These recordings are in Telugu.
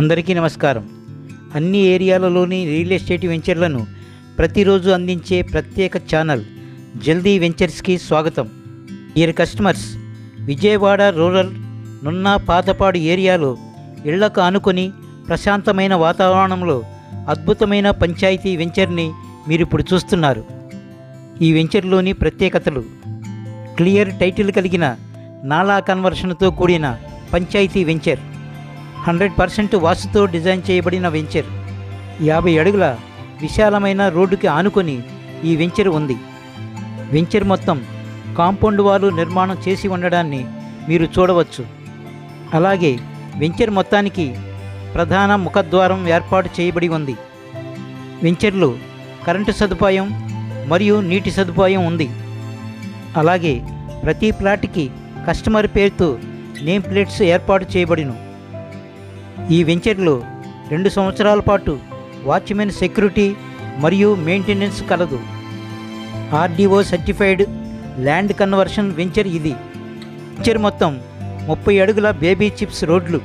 అందరికీ నమస్కారం. అన్ని ఏరియాలలోని రియల్ ఎస్టేట్ వెంచర్లను ప్రతిరోజు అందించే ప్రత్యేక ఛానల్ జల్దీ వెంచర్స్కి స్వాగతం. ఇయర్ కస్టమర్స్ విజయవాడ రూరల్ నున్న పాతపాడు ఏరియాలో ఇళ్ళకు ఆనుకొని ప్రశాంతమైన వాతావరణంలో అద్భుతమైన పంచాయతీ వెంచర్ని మీరు ఇప్పుడు చూస్తున్నారు. ఈ వెంచర్లోని ప్రత్యేకతలు క్లియర్ టైటిల్ కలిగిన నాలా కన్వర్షన్తో కూడిన పంచాయతీ వెంచర్. హండ్రెడ్ పర్సెంట్ వాసుతో డిజైన్ చేయబడిన వెంచర్. యాభై అడుగుల విశాలమైన రోడ్డుకి ఆనుకొని ఈ వెంచర్ ఉంది. వెంచర్ మొత్తం కాంపౌండ్ వాలు నిర్మాణం చేసి ఉండడాన్ని మీరు చూడవచ్చు. అలాగే వెంచర్ మొత్తానికి ప్రధాన ముఖద్వారం ఏర్పాటు చేయబడి ఉంది. వెంచర్లో కరెంటు సదుపాయం మరియు నీటి సదుపాయం ఉంది. అలాగే ప్రతి ప్లాట్కి కస్టమర్ పేరుతో నేమ్ ప్లేట్స్ ఏర్పాటు చేయబడిను. ఈ వెంచర్లో రెండు సంవత్సరాల పాటు వాచ్మెన్ సెక్యూరిటీ మరియు మెయింటెనెన్స్ కలదు. RDO certified land conversion venture ఇది. వెంచర్ మొత్తం ముప్పై అడుగుల బేబీ చిప్స్ రోడ్లు.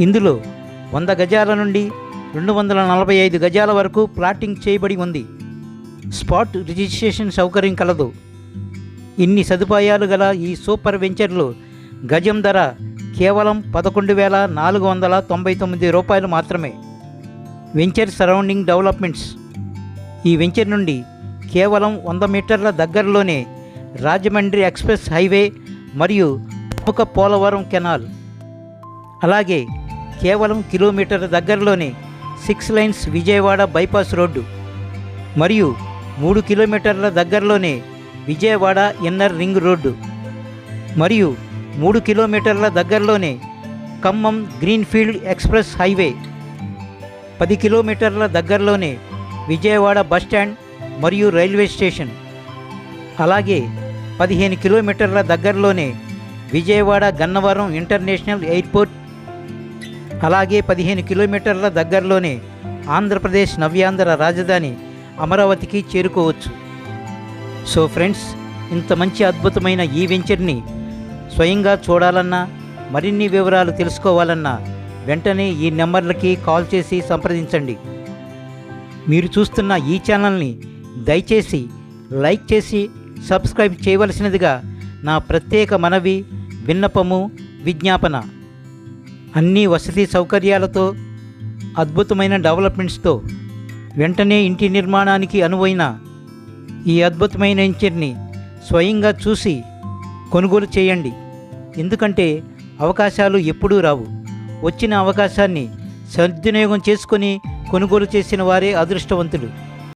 ఇందులో వంద గజాల నుండి రెండు వందల నలభై ఐదు గజాల వరకు ప్లాటింగ్ చేయబడి ఉంది. స్పాట్ రిజిస్ట్రేషన్ సౌకర్యం కలదు. ఇన్ని సదుపాయాలు గల ఈ సూపర్ వెంచర్లో గజం ధర కేవలం పదకొండు వేల నాలుగు వందల తొంభై తొమ్మిది రూపాయలు మాత్రమే. Venture surrounding developments. ఈ వెంచర్ నుండి కేవలం వంద మీటర్ల దగ్గరలోనే రాజమండ్రి ఎక్స్ప్రెస్ హైవే మరియు ప్రముఖ పోలవరం కెనాల్. అలాగే కేవలం కిలోమీటర్ దగ్గరలోనే six lanes Vijayawada bypass road మరియు మూడు కిలోమీటర్ల దగ్గరలోనే విజయవాడ ఇన్నర్ రింగ్ రోడ్డు మరియు మూడు కిలోమీటర్ల దగ్గరలోనే ఖమ్మం గ్రీన్ఫీల్డ్ ఎక్స్ప్రెస్ హైవే. పది కిలోమీటర్ల దగ్గరలోనే విజయవాడ బస్ స్టాండ్ మరియు రైల్వే స్టేషన్. అలాగే పదిహేను కిలోమీటర్ల దగ్గరలోనే విజయవాడ గన్నవరం ఇంటర్నేషనల్ ఎయిర్పోర్ట్. అలాగే పదిహేను కిలోమీటర్ల దగ్గరలోనే ఆంధ్రప్రదేశ్ నవ్యాంధ్ర రాజధాని అమరావతికి చేరుకోవచ్చు. సో ఫ్రెండ్స్ ఇంత మంచి అద్భుతమైన ఈ వెంచర్ని స్వయంగా చూడాలన్నా మరిన్ని వివరాలు తెలుసుకోవాలన్నా వెంటనే ఈ నెంబర్లకి కాల్ చేసి సంప్రదించండి. మీరు చూస్తున్న ఈ ఛానల్ని దయచేసి లైక్ చేసి సబ్స్క్రైబ్ చేయవలసినదిగా నా ప్రత్యేక మనవి విన్నపము విజ్ఞాపన. అన్ని వసతి సౌకర్యాలతో అద్భుతమైన డెవలప్మెంట్స్తో వెంటనే ఇంటి నిర్మాణానికి అనువైన ఈ అద్భుతమైన ఇంచర్ని స్వయంగా చూసి కొనుగోలు చేయండి. ఎందుకంటే అవకాశాలు ఎప్పుడూ రావు. వచ్చిన అవకాశాన్ని సద్వినియోగం చేసుకొని కొనుగోలు చేసిన వారే అదృష్టవంతులు.